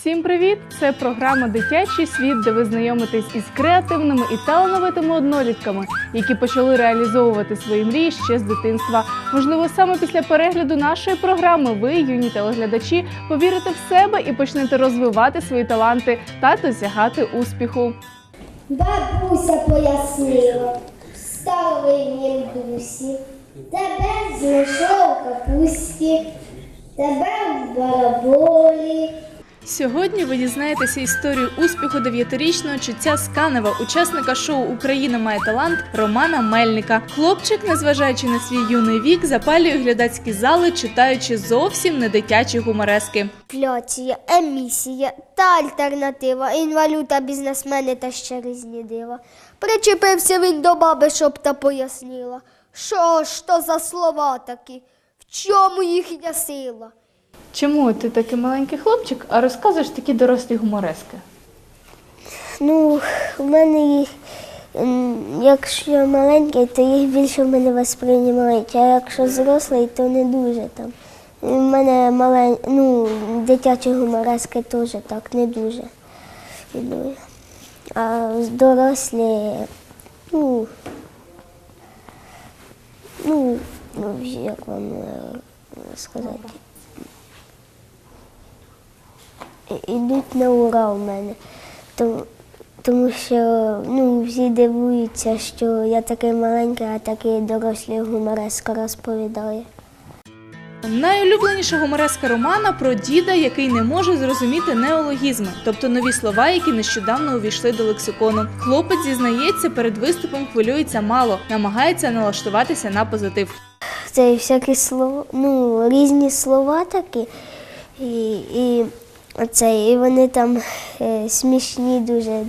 Всім привіт! Це програма Дитячий світ, де ви знайомитесь із креативними і талановитими однолітками, які почали реалізовувати свої мрії ще з дитинства. Можливо, саме після перегляду нашої програми ви, юні телеглядачі, повірите в себе і почнете розвивати свої таланти та досягати успіху. Бабуся пояснила в старовиннім дусі, тебе знайшов капусті, тебе в бараболі. Сьогодні ви дізнаєтеся історію успіху дев'ятирічного чуття з Канева, учасника шоу Україна має талант Романа Мельника. Хлопчик, незважаючи на свій юний вік, запалює глядацькі зали, читаючи зовсім не дитячі гуморески. Інфляція, емісія та альтернатива, інвалюта, бізнесмени та ще різні дива. Причепився він до баби, щоб та пояснила, що ж то за слова такі, в чому їхня сила. Чому ти такий маленький хлопчик, а розказуєш такі дорослі гуморески? Ну, в мене їх, якщо маленький, то їх більше в мене восприймають, а якщо зрослий, то не дуже там. У мене малень, ну, дитячі гуморески теж так не дуже. А дорослі, ну, ну, ну, як вам е, сказати. Ідуть на ура у мене. Тому, тому що ну, всі дивуються, що я такий маленький, а такий дорослий гумореска розповідає. Найулюбленіша гумореска Романа про діда, який не може зрозуміти неологізми, тобто нові слова, які нещодавно увійшли до лексикону. Хлопець зізнається, перед виступом хвилюється мало, намагається налаштуватися на позитив. Це всякі слова, ну, різні слова такі. І, і, оце, і вони там е, смішні дуже.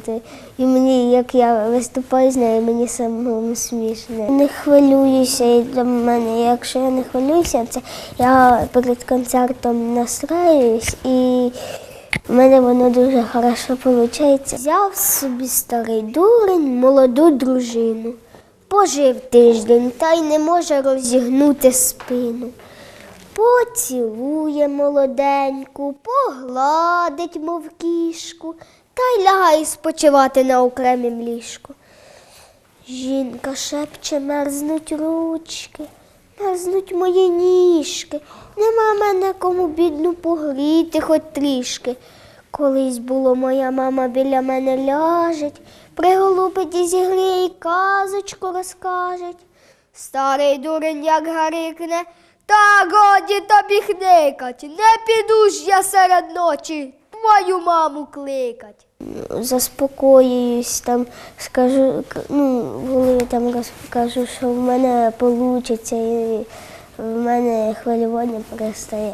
І мені, як я виступаю з нею, мені самому смішно. Не хвилююся і для мене. Якщо я не хвилююся, це я перед концертом настраюсь і в мене воно дуже хорошо виходить. Взяв собі старий дурень молоду дружину. Пожив тиждень та й не може розігнути спину. Поцілує молоденьку, погладить, мов кішку, та й лягає спочивати на окремім ліжку. Жінка шепче, мерзнуть ручки, мерзнуть мої ніжки. Нема мене кому бідну погріти хоч трішки. Колись було моя мама біля мене ляжить, приголубить і зігріє, і казочку розкажеть. Старий дурень як гарикне, та годі тобі хникать, не піду ж я серед ночі твою маму кликать. Заспокоююсь, там скажу, ну, в голові там розкажу, що в мене вийде, і в мене хвилювання перестає.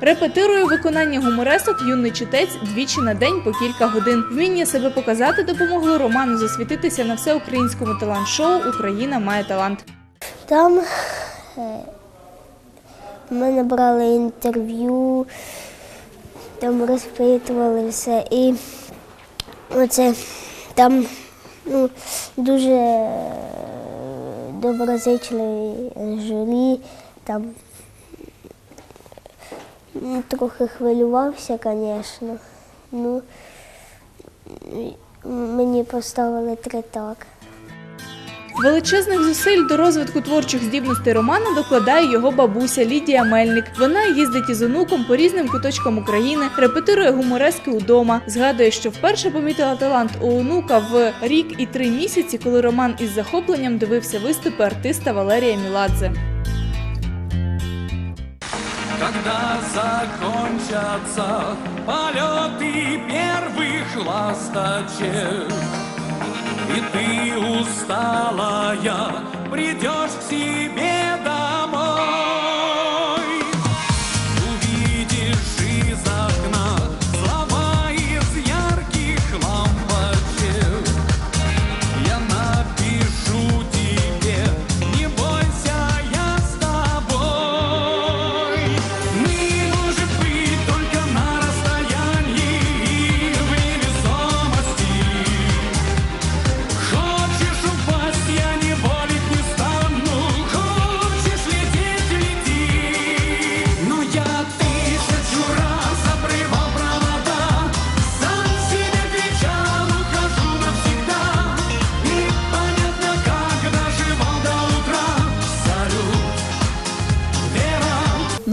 Репетирує виконання гуморесок юний читець двічі на день по кілька годин. Вміння себе показати допомогло Роману засвітитися на всеукраїнському талант-шоу Україна має талант. Там е, мене брали інтерв'ю, там розпитували все. І оце там ну, дуже доброзичливий журі, там трохи хвилювався, звісно. Ну, мені поставили три так. Величезних зусиль до розвитку творчих здібностей Романа докладає його бабуся Лідія Мельник. Вона їздить із онуком по різним куточкам України, репетирує гуморески удома. Згадує, що вперше помітила талант у онука в рік і три місяці, коли Роман із захопленням дивився виступи артиста Валерія Міладзе. Когда закончатся полеты первых ласточек, И ты усталая придешь к себе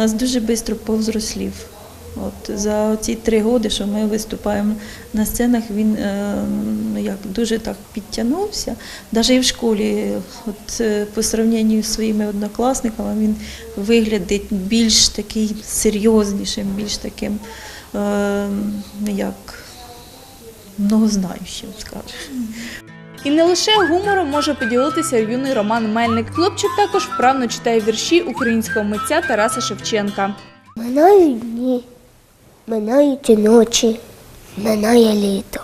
нас дуже швидко повзрослів. От за ці три роки, що ми виступаємо на сценах, він е, ну, як дуже так підтягнувся. Навіть і в школі, от е, по сравненню з своїми однокласниками, він виглядить більш такий серйознішим, більш таким е, як многознаючим, скажемо. І не лише гумором може поділитися юний Роман Мельник. Хлопчик також вправно читає вірші українського митця Тараса Шевченка. Минають дні, минають ночі, минає літо.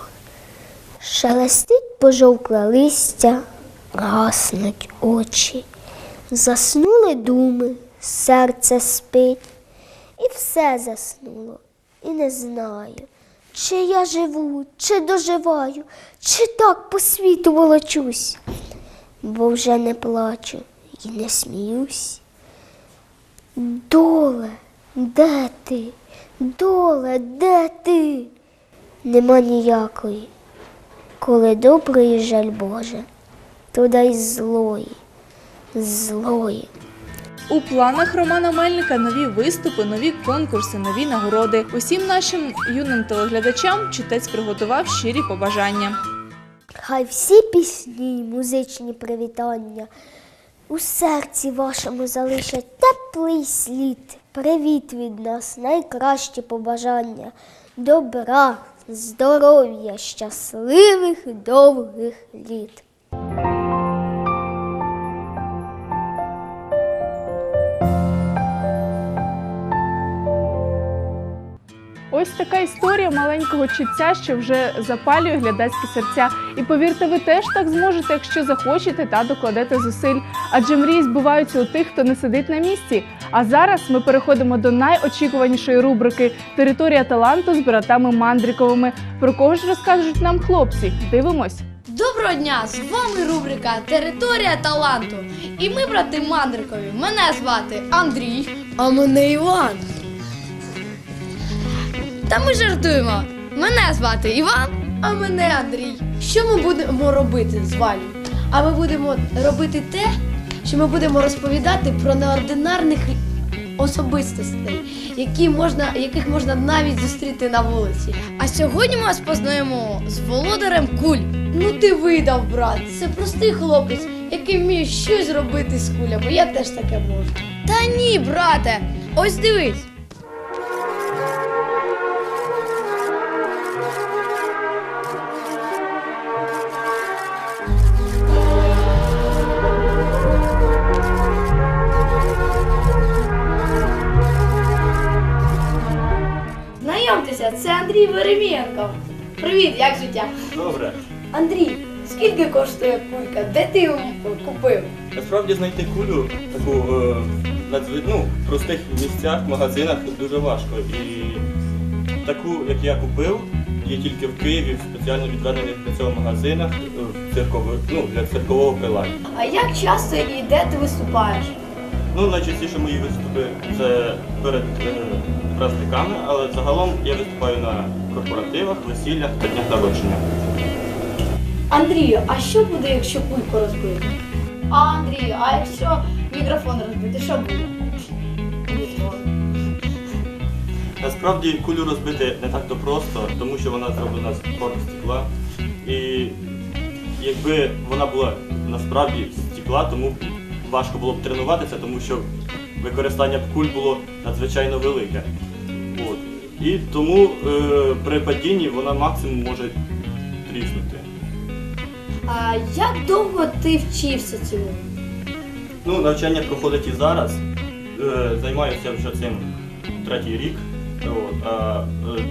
Шелестить пожовкле листя, гаснуть очі. Заснули думи, серце спить, і все заснуло, і не знаю, чи я живу, чи доживаю, чи так по світу волочусь, бо вже не плачу і не сміюсь. Доле, де ти? Доле, де ти? Нема ніякої. Коли доброї жаль Боже, то дай злої, злої. У планах Романа Мельника нові виступи, нові конкурси, нові нагороди. Усім нашим юним телеглядачам читець приготував щирі побажання. Хай всі пісні, музичні привітання у серці вашому залишать теплий слід. Привіт від нас, найкращі побажання, добра, здоров'я, щасливих довгих літ. Ось така історія маленького читця, що вже запалює глядацькі серця. І повірте, ви теж так зможете, якщо захочете та докладете зусиль. Адже мрії збуваються у тих, хто не сидить на місці. А зараз ми переходимо до найочікуванішої рубрики Територія таланту з братами Мандріковими. Про кого ж розкажуть нам хлопці? Дивимось. Доброго дня! З вами рубрика Територія таланту. І ми, брати Мандрикові. Мене звати Андрій, а мене Іван. Та ми жартуємо. Мене звати Іван, а мене Андрій. Що ми будемо робити з вами? А ми будемо робити те, що ми будемо розповідати про неординарних особистостей, які можна, яких можна навіть зустріти на вулиці. А сьогодні ми вас познайомимо з володарем куль. Ну ти видав, брат. Це простий хлопець, який вміє щось зробити з кулями. Я теж таке можу. Та ні, брате, ось дивись. Це Андрій Веремієнко. Привіт, як життя? Добре. Андрій, скільки коштує кулька? Де ти його купив? Насправді знайти кулю таку е, ну, в простих місцях, магазинах дуже важко. І таку, як я купив, є тільки в Києві, в спеціально відведених для цього магазинах е, в циркових, ну, для циркового приладдя. А як часто і де ти виступаєш? Ну, найчастіше мої виступи це перед е, праздниками, але загалом я виступаю на корпоративах, весіллях та днях народження. Андрію, а що буде, якщо кульку розбити? А Андрію, а якщо мікрофон розбити, що буде? Насправді кулю розбити не так то просто, тому що вона зроблена з форми стекла. І якби вона була насправді з стекла, тому б важко було б тренуватися, тому що використання б куль було надзвичайно велике. От. І тому е, при падінні вона максимум може тріснути. А як довго ти вчився цьому? Ну, навчання проходить і зараз. Е, займаюся вже цим третій рік. От, а, е,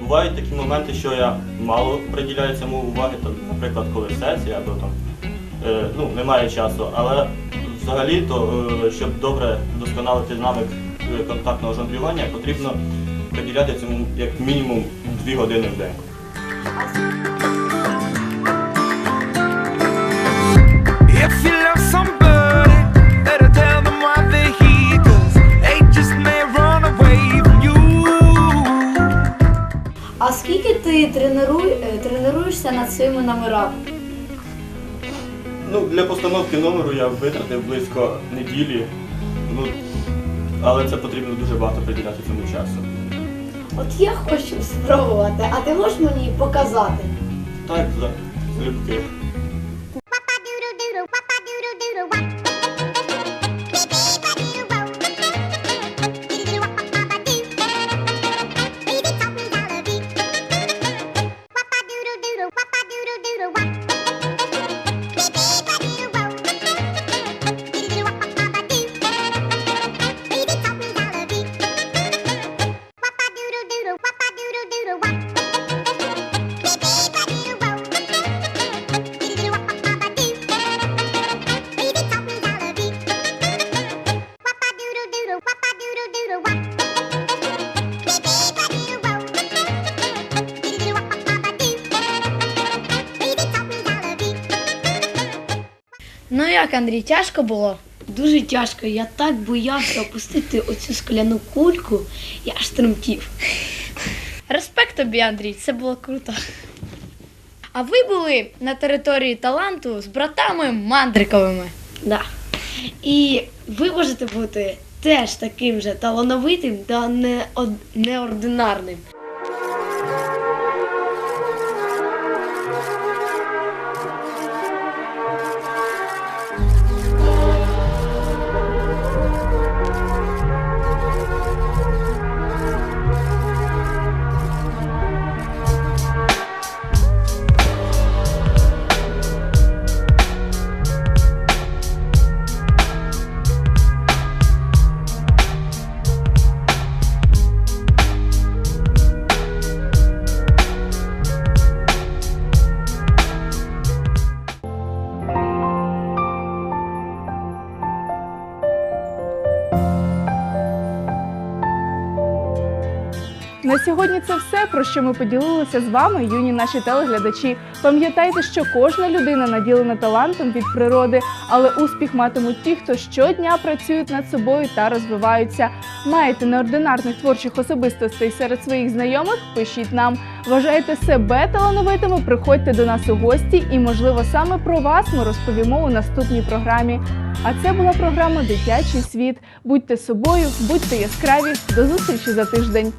бувають такі моменти, що я мало приділяю цьому уваги, там, наприклад, коли сесія або там е, ну, немає часу. Але взагалі, то, е, щоб добре вдосконалити навик е, контактного жонглювання, потрібно приділяти цьому як мінімум 2 години в день. А скільки ти тренуй, е, тренуєшся над своїми номерами? Ну, для постановки номеру я витратив близько неділі. Ну, але це потрібно дуже багато приділяти цьому часу. От я хочу спробувати, а ти можеш мені показати? Так, за залюбки. Ну як, Андрій, тяжко було? Дуже тяжко. Я так боявся опустити оцю скляну кульку, я аж тремтів. Респект тобі, Андрій, це було круто. А ви були на території таланту з братами Мандриковими. Да. І ви можете бути теж таким же талановитим та неод- На сьогодні це все, про що ми поділилися з вами, юні наші телеглядачі. Пам'ятайте, що кожна людина наділена талантом від природи, але успіх матимуть ті, хто щодня працюють над собою та розвиваються. Маєте неординарних творчих особистостей серед своїх знайомих? Пишіть нам. Вважаєте себе талановитими? Приходьте до нас у гості, і можливо саме про вас ми розповімо у наступній програмі. А це була програма Дитячий світ. Будьте собою, будьте яскраві. До зустрічі за тиждень.